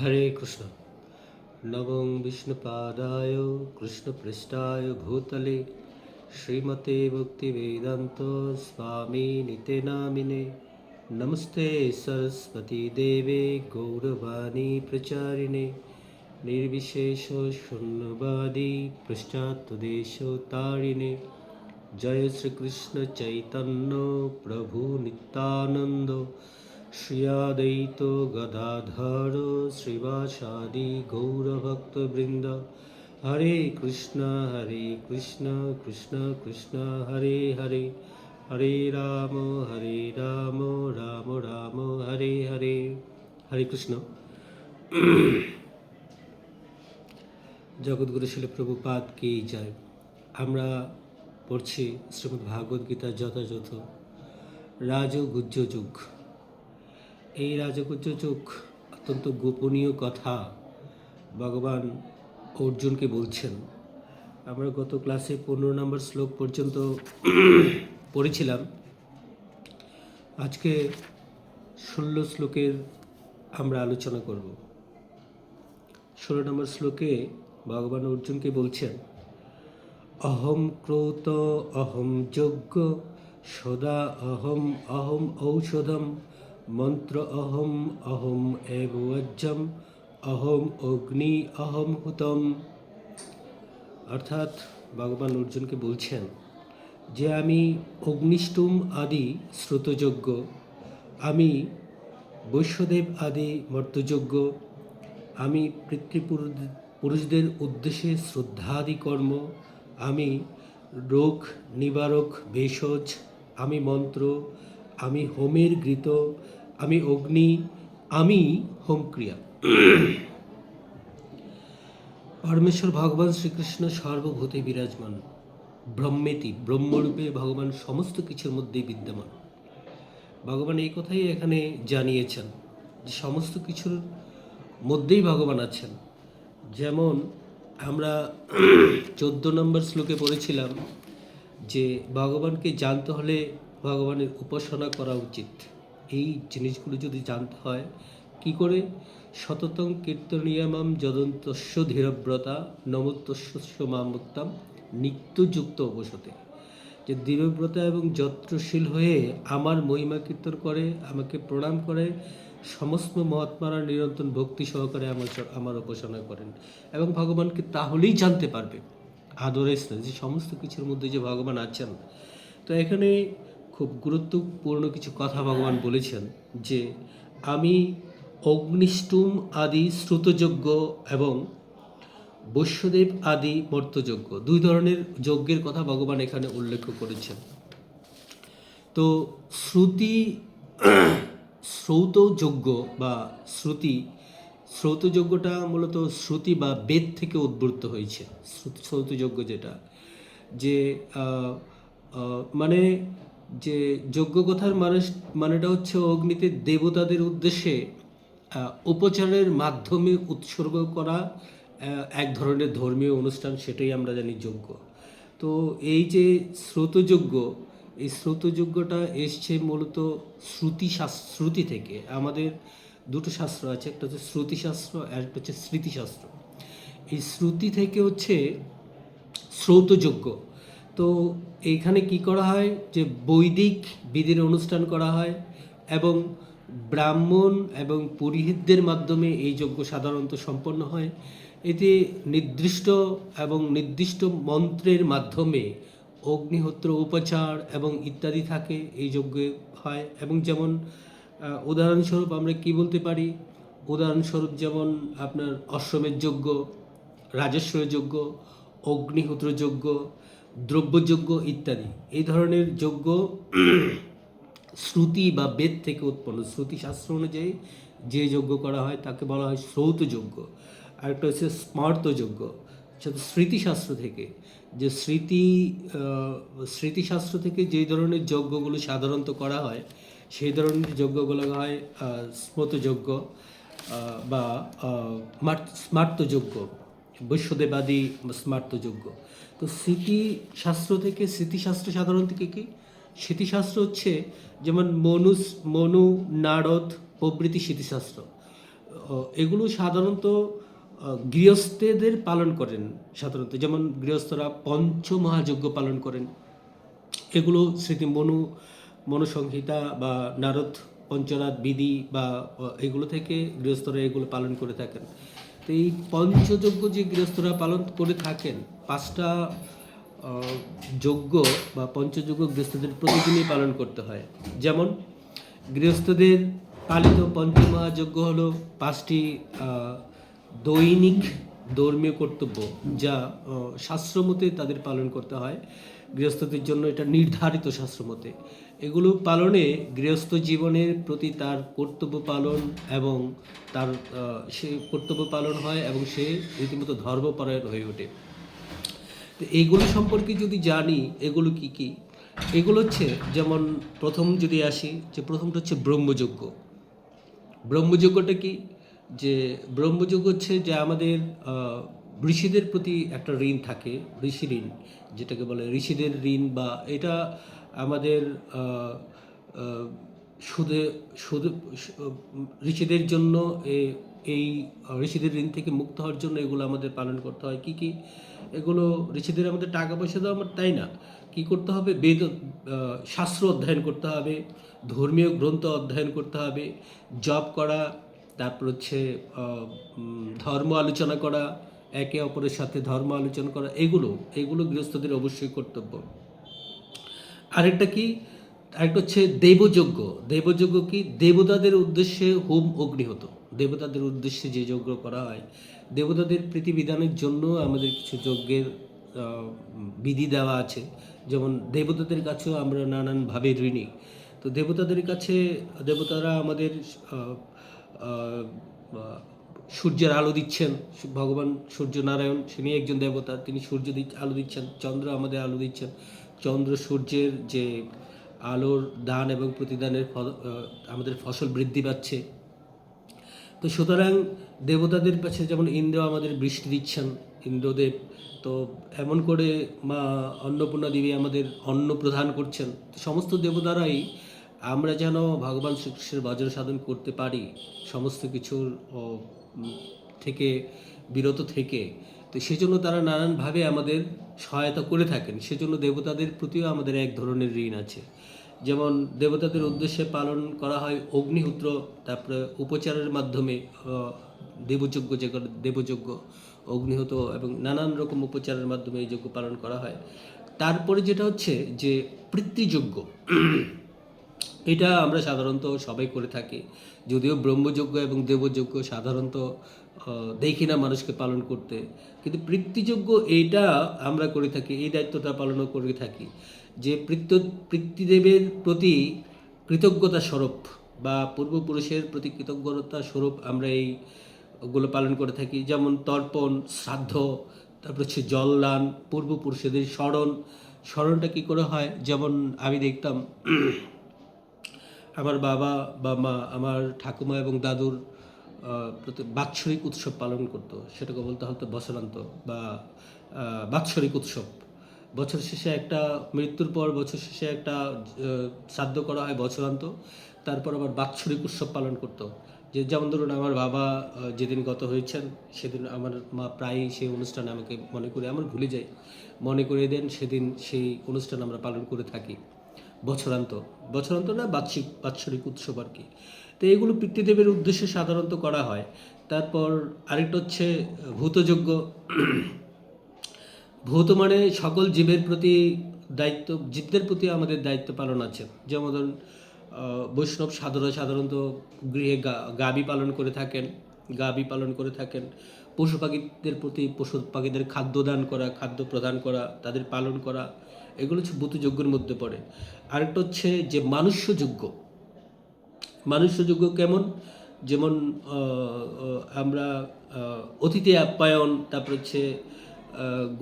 হরে কৃষ্ণ। নবং বিষ্ণুপাদায় কৃষ্ণপৃষ্ঠায় ভূতলে শ্রীমতে ভক্তিবেদান্ত স্বামী নিতে নামিনে নমস্তে সরস্বতী দেবে গৌরবাণী প্রচারিণে। নির্বিশেষ শূন্যবাদী পশ্চাৎদেশ তারিণে। জয় শ্রীকৃষ্ণ চৈতন্য প্রভু নিত্যানন্দ শ্রিয়াদৈত গদাধর শ্রীবাসাদি গৌরভক্তবৃন্দ হরে কৃষ্ণ হরে কৃষ্ণ কৃষ্ণ কৃষ্ণ হরে হরে হরে রাম হরে রাম রাম রাম হরে হরে হরে কৃষ্ণ জগৎগুরু শিল প্রভুপাদ কি যায় আমরা পড়ছি শ্রীমদ্ ভাগবত গীতার যথাযথ রাজগুজ্জ যুগ এই যুগ অত্যন্ত গোপনীয় কথা ভগবান অর্জুনকে বলছেন। আমরা গত ক্লাসে পনেরো নম্বর শ্লোক পর্যন্ত পড়েছিলাম। আজকে ষোলো শ্লোকের আমরা আলোচনা করব। ষোলো নম্বর শ্লোকে ভগবান অর্জুনকে বলছেন, অহম ক্রোত, অহম যজ্ঞ, সদা অহম অহম ঔষধম মন্ত্র অহম অহম এবজ্জম অহম অগ্নি অহম হুতম অর্থাৎ ভগবান অর্জুনকে বলছেন যে আমি অগ্নিষ্টুম আদি শ্রুতযোগ্য আমি বৈশ্যদেব আদি মর্তযোগ্য আমি পিতৃপুরুষ- পুরুষদের উদ্দেশ্যে শ্রদ্ধাদি কর্ম আমি রোগ নিবারক ভেষজ আমি মন্ত্র আমি হোমের গৃত আমি অগ্নি, আমি হোমক্রিয়া পরমেশ্বর ভগবান শ্রীকৃষ্ণ সর্বভূতে বিরাজমান। ব্রহ্মেতি, ব্রহ্মরূপে ভগবান সমস্ত কিছুর মধ্যেই বিদ্যমান। ভগবান এই কথাই এখানে জানিয়েছেন যে সমস্ত কিছুর মধ্যেই ভগবান আছেন। যেমন আমরা চোদ্দ নম্বর শ্লোকে পড়েছিলাম যে ভগবানকে জানতে হলে ভগবানের উপাসনা করা উচিত। এই জিনিসগুলো যদি জানতে হয়, কি করে? সততং কীর্তনিয়ামাম যদন্তস্য ধীরব্রতা নমোত্তস্য মামুক্তাম নিত্যযুক্ত অবসতে যে দৃঢ়ব্রতা এবং যত্রশীল হয়ে আমার মহিমা কীর্তন করে, আমাকে প্রণাম করে, সমস্ত মহাত্মারা নিরন্তর ভক্তি সহকারে আমার আমার উপাসনা করেন এবং ভগবানকে তাহলেই জানতে পারবে। আদরে যে সমস্ত কিছুর মধ্যে যে ভগবান আছেন। তো এখানে খুব গুরুত্বপূর্ণ কিছু কথা ভগবান বলেছেন যে আমি অগ্নিষ্টুম আদি শ্রুতযোগ্য এবং বৈশ্যদেব আদি মর্তযজ্ঞ, দুই ধরনের যজ্ঞের কথা ভগবান এখানে উল্লেখ করেছেন। তো শ্রুতি, শ্রৌতযজ্ঞ বা শ্রুতি, শ্রৌতযজ্ঞটা মূলত শ্রুতি বা বেদ থেকে উদ্বৃত্ত হয়েছে শ্রুতি শ্রৌতযজ্ঞ যেটা। যে মানে যে যজ্ঞ কথার মানুষ, মানেটা হচ্ছে অগ্নিতে দেবতাদের উদ্দেশ্যে উপচারের মাধ্যমে উৎসর্গ করা এক ধরনের ধর্মীয় অনুষ্ঠান, সেটাই আমরা জানি যজ্ঞ। তো এই যে শ্রোতযজ্ঞ এই শ্রোতযজ্ঞটা এসছে মূলত শ্রুতি শ্রুতি থেকে। আমাদের দুটো শাস্ত্র আছে, একটা হচ্ছে শ্রুতিশাস্ত্র আর একটা হচ্ছে স্মৃতিশাস্ত্র। এই শ্রুতি থেকে হচ্ছে শ্রৌতযোগ্য তো এইখানে কি করা হয়? যে বৈদিক বিধির অনুষ্ঠান করা হয় এবং ব্রাহ্মণ এবং পুরোহিতদের মাধ্যমে এই যজ্ঞ সাধারণত সম্পন্ন হয়। এতে নির্দিষ্ট এবং নির্দিষ্ট মন্ত্রের মাধ্যমে অগ্নিহোত্র, উপচার এবং ইত্যাদি থাকে এই যজ্ঞে হয়। এবং যেমন উদাহরণস্বরূপ আমরা কি বলতে পারি? উদাহরণস্বরূপ যেমন আপনার অশ্বমের যজ্ঞ রাজস্বর যজ্ঞ, অগ্নিহোত্র যজ্ঞ দ্রব্যযজ্ঞ ইত্যাদি। এই ধরনের যজ্ঞ শ্রুতি বা বেদ থেকে উৎপন্ন। শ্রুতি শাস্ত্র অনুযায়ী যে যজ্ঞ করা হয় তাকে বলা হয় শ্রৌত যজ্ঞ আরেকটা হচ্ছে স্মার্ত যজ্ঞ সেটা স্মৃতিশাস্ত্র থেকে। যে স্মৃতি স্মৃতিশাস্ত্র থেকে যে ধরনের যজ্ঞগুলো সাধারণত করা হয় সেই ধরনের যজ্ঞগুলো হয় আহ, স্মৃত যজ্ঞ আহ, বা স্মার্তযজ্ঞ। বৈশ্যদেবাদী স্মার্তযজ্ঞ। তো স্মৃতিশাস্ত্র থেকে স্মৃতিশাস্ত্র সাধারণ থেকে কি? স্মৃতিশাস্ত্র হচ্ছে যেমন মনু মনু, নারদ, প্রভৃতি স্মৃতিশাস্ত্র এগুলো সাধারণত গৃহস্থদের পালন করেন সাধারণত। যেমন গৃহস্থরা পঞ্চমহাযজ্ঞ পালন করেন। এগুলো স্মৃতি মনু, মনুসংহিতা বা নারদ পঞ্চরাত বিধি বা এগুলো থেকে গৃহস্থরা এগুলো পালন করে থাকেন। তো এই পঞ্চযজ্ঞ যে গৃহস্থরা পালন করে থাকেন, পাঁচটা যজ্ঞ বা পঞ্চযজ্ঞ গৃহস্থদের প্রতিদিনই পালন করতে হয়। যেমন, গৃহস্থদের পালিত পঞ্চমহাযজ্ঞ হলো পাঁচটি দৈনিক ধর্মীয় কর্তব্য যা শাস্ত্রমতে তাদের পালন করতে হয়। গৃহস্থদের জন্য এটা নির্ধারিত শাস্ত্রমতে। এগুলো পালনে গৃহস্থ জীবনের প্রতি তার কর্তব্য পালন এবং তার সে কর্তব্য পালন হয় এবং সে রীতিমতো ধর্মপরায়ণ হয়ে ওঠে। তো এইগুলো সম্পর্কে যদি জানি, এগুলো কি কি? এগুলো হচ্ছে, যেমন প্রথম যদি আসি, যে প্রথমটা হচ্ছে ব্রহ্মযজ্ঞ। ব্রহ্মযজ্ঞটা কি? যে ব্রহ্মযজ্ঞ হচ্ছে যে আমাদের ঋষিদের প্রতি একটা ঋণ থাকে, ঋষি ঋণ, যেটাকে বলে ঋষিদের ঋণ বা এটা আমাদের সুদে, সুদ ঋষিদের জন্য এই ঋষিদের ঋণ থেকে মুক্ত হওয়ার জন্য এগুলো আমাদের পালন করতে হয়। কি কি? এগুলো ঋষিদের আমাদের টাকা পয়সা দেওয়া আমার তাই না। কি করতে হবে? বেদ শাস্ত্র অধ্যয়ন করতে হবে, ধর্মীয় গ্রন্থ অধ্যয়ন করতে হবে জব করা, তারপর হচ্ছে ধর্ম আলোচনা করা একে অপরের সাথে ধর্ম আলোচনা করা, এগুলো এগুলো গৃহস্থদের অবশ্যই কর্তব্য। আরেকটা কি? আরেকটা হচ্ছে দেবযজ্ঞ। দেবযজ্ঞ কি? দেবতাদের উদ্দেশ্যে হোম অগ্নিহত দেবতাদের উদ্দেশ্যে যে যজ্ঞ করা হয়, দেবতাদের প্রীতিবিধানের জন্য আমাদের কিছু যজ্ঞের বিধি দেওয়া আছে। যেমন দেবতাদের কাছেও আমরা নানানভাবে ঋণী। তো দেবতাদের কাছে, দেবতারা আমাদের সূর্যের আলো দিচ্ছেন, ভগবান সূর্য নারায়ণ তিনি একজন দেবতা, তিনি সূর্য আলো দিচ্ছেন, চন্দ্র আমাদের আলো দিচ্ছেন। চন্দ্র সূর্যের যে আলোর দান এবং প্রতিদানের আমাদের ফসল বৃদ্ধি পাচ্ছে। তো সুতরাং দেবতাদের কাছে যেমন ইন্দ্র আমাদের বৃষ্টি দিচ্ছেন, ইন্দ্রদেব, তো এমন করে মা অন্নপূর্ণা দেবী আমাদের অন্ন প্রদান করছেন। সমস্ত দেবতারাই আমরা যেন ভগবান শ্রীকৃষ্ণের ভজন সাধন করতে পারি, সমস্ত কিছুর থেকে, বিরত থেকে, তো সেজন্য তারা নানানভাবে আমাদের সহায়তা করে থাকেন। সেজন্য দেবতাদের প্রতিও আমাদের এক ধরনের ঋণ আছে। যেমন দেবতাদের উদ্দেশ্যে পালন করা হয় অগ্নিহূত্র, তারপরে উপচারের মাধ্যমে দেবযজ্ঞ যে দেবযজ্ঞ, অগ্নিহোত্র এবং নানান রকম উপচারের মাধ্যমে এই যজ্ঞ পালন করা হয়। তারপরে যেটা হচ্ছে যে, পিতৃযজ্ঞ। এটা আমরা সাধারণত সবাই করে থাকি। যদিও ব্রহ্মযজ্ঞ এবং দেবযজ্ঞ সাধারণত দেখি না মানুষকে পালন করতে। কিন্তু পিতৃযজ্ঞ এইটা আমরা করে থাকি, এই দায়িত্বটা পালনও করে থাকি। যে পিতৃ পিতৃদেবের প্রতি কৃতজ্ঞতা স্বরূপ বা পূর্বপুরুষের প্রতি কৃতজ্ঞতা স্বরূপ আমরা এই গুলো পালন করে থাকি। যেমন তর্পণ, শ্রাদ্ধ, তারপর হচ্ছে জলদান, পূর্বপুরুষদের স্মরণ। স্মরণটা কী করে হয়? যেমন আমি দেখতাম আমার বাবা বা মা, আমার ঠাকুমা এবং দাদুর প্রতি বাৎসরিক উৎসব পালন করতো। সেটাকে বলতে হতো বছরান্ত বা বাৎসরিক উৎসব। বছর শেষে একটা, মৃত্যুর পর বছর শেষে একটা শ্রাদ্ধ করা হয় বছরান্ত তারপর আবার বাৎসরিক উৎসব পালন করতো। যে যেমন ধরুন আমার বাবা যেদিন গত হয়েছেন, সেদিন আমার মা প্রায়ই সেই অনুষ্ঠানে আমাকে মনে করে আমার ভুলে যাই মনে করে দেন, সেদিন সেই অনুষ্ঠান আমরা পালন করে থাকি। বছরান্ত বছরান্ত না বার্ষিক বাৎসরিক উৎসব আর কি। তো এগুলো পিতৃদেবের উদ্দেশ্যে সাধারণত করা হয়। তারপর আরেকটা হচ্ছে, ভূতযজ্ঞ। ভূত মানে সকল জীবের প্রতি দায়িত্ব, জীবদের প্রতি আমাদের দায়িত্ব পালন আছে। যেমন ধরুন বৈষ্ণব সাধারণ, সাধারণত গৃহে গা- গাবি পালন করে থাকেন, গাবি পালন করে থাকেন। পশু পাখিদের প্রতি, পশু পাখিদের খাদ্য দান করা, খাদ্য প্রদান করা, তাদের পালন করা। এগুলো হচ্ছে ভূতযজ্ঞের মধ্যে পড়ে। আরেকটা হচ্ছে যে মানুষ্যযজ্ঞ মানুষ্যযোগ্য কেমন? যেমন আমরা অতিথি আপ্যায়ন, তারপর হচ্ছে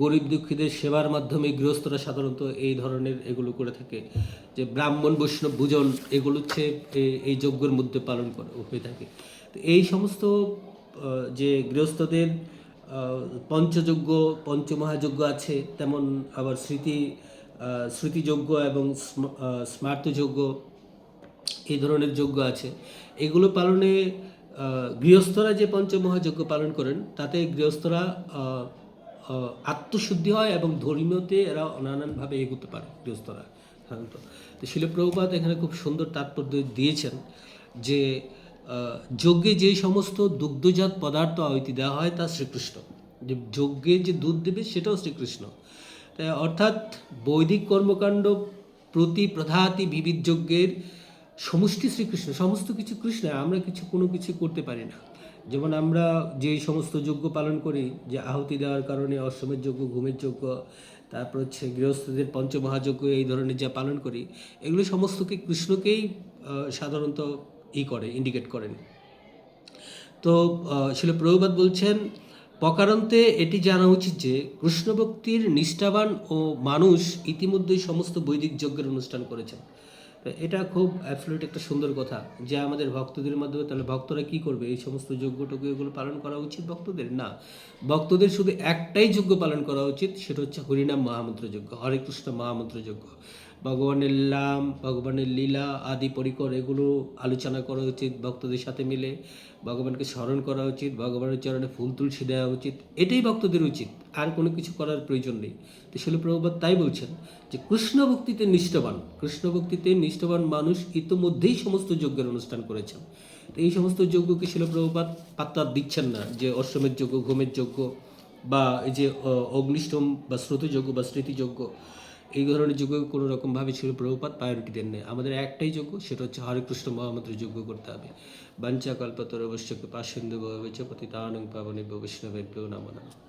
গরিব দুঃখীদের সেবার মাধ্যমে গৃহস্থরা সাধারণত এই ধরনের এগুলো করে থাকে। যে ব্রাহ্মণ, বৈষ্ণব, ভোজন, এগুলো হচ্ছে এই যজ্ঞের মধ্যে পালন করা, হয়ে থাকে। তো এই সমস্ত যে গৃহস্থদের পঞ্চযজ্ঞ, পঞ্চমহাযজ্ঞ আছে, তেমন আবার স্মৃতি আহ, স্মৃতিযজ্ঞ এবং স্ম- আহ, এই ধরনের যজ্ঞ আছে। এগুলো পালনে গৃহস্থরা যে পঞ্চমহাযজ্ঞ পালন করেন তাতে গৃহস্থরা আত্মশুদ্ধি হয় এবং ধর্মীয়তে এরা নানানভাবে এগোতে পারে গৃহস্থরা সাধারণত। তো শিলপ্রভুপাত এখানে খুব সুন্দর তাৎপর্য দিয়েছেন যে যজ্ঞে যে সমস্ত দুগ্ধজাত পদার্থ আহুতি দেওয়া হয় তা শ্রীকৃষ্ণ। যে যজ্ঞে যে দুধ দেবে সেটাও শ্রীকৃষ্ণ। অর্থাৎ বৈদিক কর্মকাণ্ড প্রতি প্রধাতি বিবিধ যজ্ঞের সমষ্টি শ্রীকৃষ্ণ, সমস্ত কিছু কৃষ্ণ, আমরা কিছু কোনো কিছু করতে পারি না। যেমন আমরা যে সমস্ত যজ্ঞ পালন করি, যে আহুতি দেওয়ার কারণে অশ্বমের যজ্ঞ, ঘুমের যজ্ঞ, তারপর হচ্ছে গৃহস্থদের পঞ্চমহাযজ্ঞ, এই ধরনের যা পালন করি, এগুলো সমস্তকে কৃষ্ণকেই সাধারণত ই করে ইন্ডিকেট করেন। তো শিল প্রভুপাত বলছেন পকারান্তে এটি জানা উচিত যে কৃষ্ণভক্তির নিষ্ঠাবান ও মানুষ ইতিমধ্যেই সমস্ত বৈদিক যজ্ঞের অনুষ্ঠান করেছেন। এটা খুব অ্যাবসলিউট একটা সুন্দর কথা যে আমাদের ভক্তদের মাধ্যমে তাহলে ভক্তরা কি করবে? এই সমস্ত যজ্ঞটজ্ঞ এগুলো পালন করা উচিত ভক্তদের? না। ভক্তদের শুধু একটাই যজ্ঞ পালন করা উচিত, সেটা হচ্ছে হরিনাম মহামন্ত্র যজ্ঞ হরে কৃষ্ণ মহামন্ত্র যজ্ঞ ভগবানের নাম, ভগবানের লীলা আদি পরিকর এগুলো আলোচনা করা উচিত, ভক্তদের সাথে মিলে ভগবানকে স্মরণ করা উচিত, ভগবানের চরণে ফুল তুলসী দেওয়া উচিত, এটাই ভক্তদের উচিত, আর কোনো কিছু করার প্রয়োজন নেই। তো শিলপ্রভুপাত তাই বলছেন যে কৃষ্ণ ভক্তিতে নিষ্ঠবান, কৃষ্ণ ভক্তিতে নিষ্ঠবান মানুষ ইতোমধ্যেই সমস্ত যজ্ঞের অনুষ্ঠান করেছেন। তো এই সমস্ত যজ্ঞকে শিলপ্রভুপাত পাত্তা দিচ্ছেন না যে অশ্বমের যজ্ঞ, ঘুমের যজ্ঞ বা এই যে অগ্নিষ্টম বা শ্রুতিযজ্ঞ বা স্মৃতিযজ্ঞ। এই ধরনের যোগ্য কোনো রকমভাবে ছিল প্রভুপাত প্রায়োরিটি দেন নেই। আমাদের একটাই যোগ্য সেটা হচ্ছে হরে কৃষ্ণ মহামন্ত্র যোগ্য করতে হবে। বাঞ্চা কল্পতর অবশ্যকে পাশেন্দু ভবেচ পতিতানং পাবনে বৈষ্ণবেভ্যো নমঃ।